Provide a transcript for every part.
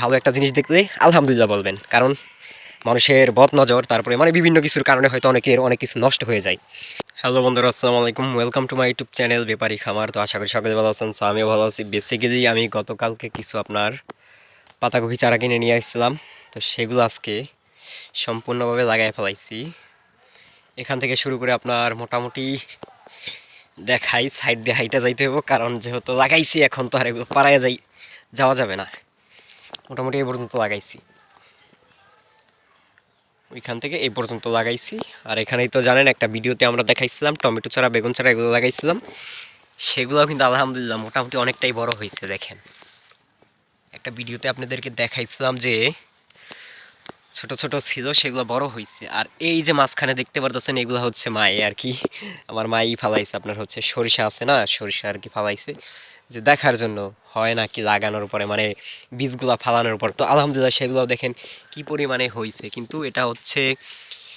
ভালো একটা জিনিস দেখলে আলহামদুলিল্লাহ বলবেন। কারণ মানুষের বদ নজর, তারপরে মানে বিভিন্ন কিছুর কারণে হয়তো অনেকের অনেক কিছু নষ্ট হয়ে যায়। হ্যালো বন্ধুরা, আসসালামু আলাইকুম। Welcome to my YouTube channel Bepari Khamar তো আশা করি সকলে ভালো আছেন সো আমিও ভালো আছি। বেসিক্যালি আমি গতকালকে কিছু আপনার পাতাকপি চারা কিনে নিয়ে আসছিলাম। তো সেগুলো আজকে সম্পূর্ণভাবে লাগাই ফেলাইছি। এখান থেকে শুরু করে আপনার মোটামুটি দেখাই সাইড দিয়ে হাইটা যাইতে হব কারণ যেহেতু লাগাইছি, এখন তো আর এগুলো পাড়ায় যাই যাওয়া যাবে না। মোটামুটি এই পর্যন্ত লাগাইছি। ওইখান থেকে এই পর্যন্ত লাগাইছি। আর এখানেই তো জানেন, একটা ভিডিওতে আমরা দেখাইছিলাম, টমেটো চারা বেগুন চারা এগুলো লাগাইছিলাম। সেগুলো কিন্তু আলহামদুলিল্লাহ মোটামুটি অনেকটাই বড় হয়েছে, দেখেন। একটা ভিডিওতে আপনাদেরকে দেখাইছিলাম যে, ছোট ছোট ছিল, সেগুলো বড় হয়েছে। আর এই যে মাঝখানে দেখতে পারতেছেন, এগুলো হচ্ছে মাই আর কি। আমার মাই ফালাইছে, আপনার হচ্ছে সরিষা আছে না, সরিষা আর কি ফালাইছে। যে দেখার জন্য হয় নাকি লাগানোর পরে মানে বীজগুলা ফালানোর পর তো আলহামদুলিল্লাহ সেগুলো দেখেন কি পরিমাণে হয়েছে কিন্তু এটা হচ্ছে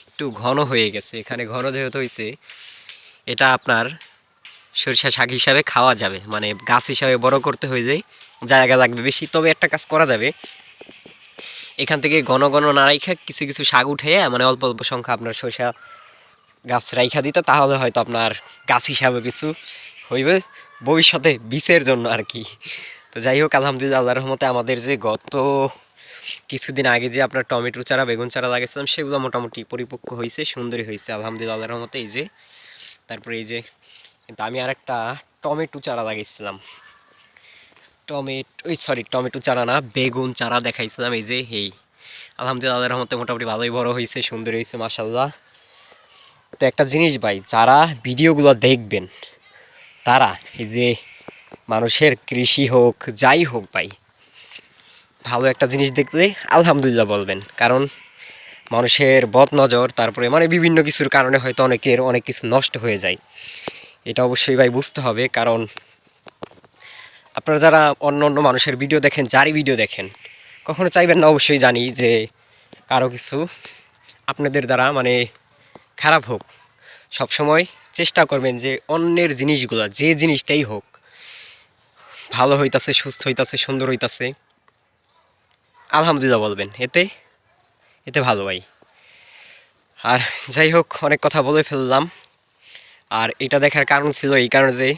একটু ঘন হয়ে গেছে। এখানে ঘন যেহেতু হয়েছে এটা আপনার সরিষা শাক হিসাবে খাওয়া যাবে। মানে গাছ হিসাবে বড় করতে হয়ে যায়, জায়গা লাগবে বেশি। তবে একটা কাজ করা যাবে, এখান থেকে ঘন ঘন না রাইখা কিছু কিছু শাক উঠে মানে অল্প অল্প সংখ্যা আপনার সরিষা গাছ রাইখা দিতে, তাহলে হয়তো আপনার গাছ হিসাবে কিছু হইবে। ভবিষ্যতে বীজের জন্য আর কি। তো যাই হোক, আলহামদুলিল্লাহ আল্লাহ রহমতে আমাদের যে গত কিছুদিন আগে যে আপনার টমেটো চারা, বেগুন চারা লাগিয়েছিলাম, সেগুলো মোটামুটি পরিপক্ক হয়েছে সুন্দরী হয়েছে, আলহামদুলিল্লাহ আল্লাহ রহমতে। এই যে, তারপরে এই যে, কিন্তু আমি আর একটা টমেটো চারা লাগিয়েছিলাম। টমেটো ওই সরি টমেটো চারা না, বেগুন চারা দেখাইছিলাম, এই যে, এই। আলহামদুলিল্লাহ, আল্লাহর রহমতে মোটামুটি ভালোই বড় হয়েছে সুন্দর হয়েছে মাসাল্লাহ তো একটা জিনিস ভাই, যারা ভিডিওগুলো দেখবেন তারা এই যে মানুষের কৃষি হোক, যাই হোক ভাই, ভালো একটা জিনিস দেখলে আলহামদুলিল্লাহ বলবেন। কারণ মানুষের বদ নজর, তারপরে মানে বিভিন্ন কিছুর কারণে হয়তো অনেকের অনেক কিছু নষ্ট হয়ে যায়। এটা অবশ্যই ভাই বুঝতে হবে, কারণ আপনারা যারা অন্য অন্য মানুষের ভিডিও দেখেন, যারই ভিডিও দেখেন, কখনো চাইবেন না অবশ্যই জানি যে কারও কিছু আপনাদের দ্বারা মানে খারাপ হোক। সবসময় চেষ্টা করবেন যে অন্যের জিনিসগুলো, যে জিনিসটাই হোক, ভালো হইতাছে, সুস্থ হইতাছে, সুন্দর হইতাছে, আলহামদুলিল্লাহ বলবেন। এতে এতে ভালো ভাই। আর যাই হোক, অনেক কথা বলে ফেললাম। আর এটা দেখার কারণ ছিল এই কারণে যে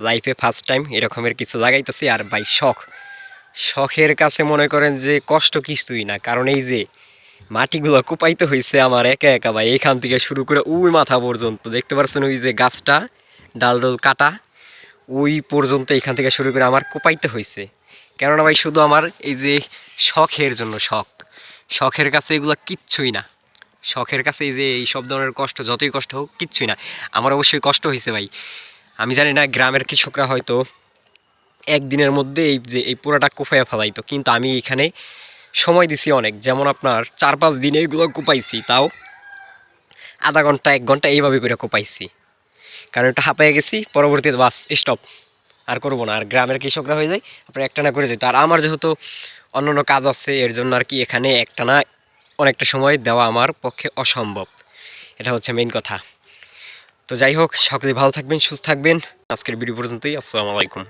লাইফে ফার্স্ট টাইম এরকমের কিছু লাগাইতেছি। আর ভাই, শখ। শখের কাছে মনে করেন যে কষ্ট কিছুই না। কারণ এই যে মাটিগুলো কুপাইতে হয়েছে আমার একা একা ভাই। এখান থেকে শুরু করে ওই মাথা পর্যন্ত। দেখতে পাচ্ছেন ওই যে গাছটা, ডাল ডাল কাটা? ওই পর্যন্ত এখান থেকে শুরু করে আমার কোপাইতে হয়েছে কেননা ভাই, শুধু আমার এই যে শখের জন্য শখ। শখের কাছে এগুলো কিচ্ছুই না। শখের কাছে এই যে এই সব ধরনের কষ্ট, যতই কষ্ট হোক, কিচ্ছুই না। আমার অবশ্যই কষ্ট হয়েছে ভাই। আমি জানি না, গ্রামের কৃষকরা হয়তো একদিনের মধ্যে এই যে এই পুরাটা কোপাইয়া ফেলাইতো। কিন্তু আমি এখানে সময় দিছি অনেক। যেমন আপনার চার পাঁচ দিন এইগুলো কোপাইছি, তাও আধা ঘণ্টা, এক ঘণ্টা এইভাবে করে কোপাইছি। কারণ এটা হাঁপাইয়া গেছি, পরবর্তীতে বাস স্টপ আর করব না। আর গ্রামের কৃষকরা হয়ে যায়, আপনার একটা না করে যেত। আর আমার যেহেতু অন্য অন্য কাজ আছে, এর জন্য আর কি এখানে একটা না অনেকটা সময় দেওয়া আমার পক্ষে অসম্ভব। এটা হচ্ছে মেইন কথা। তো যাই হোক, সকলে ভালো থাকবেন, সুস্থ থাকবেন। আজকের ভিডিও পর্যন্তই। আসসালামু আলাইকুম।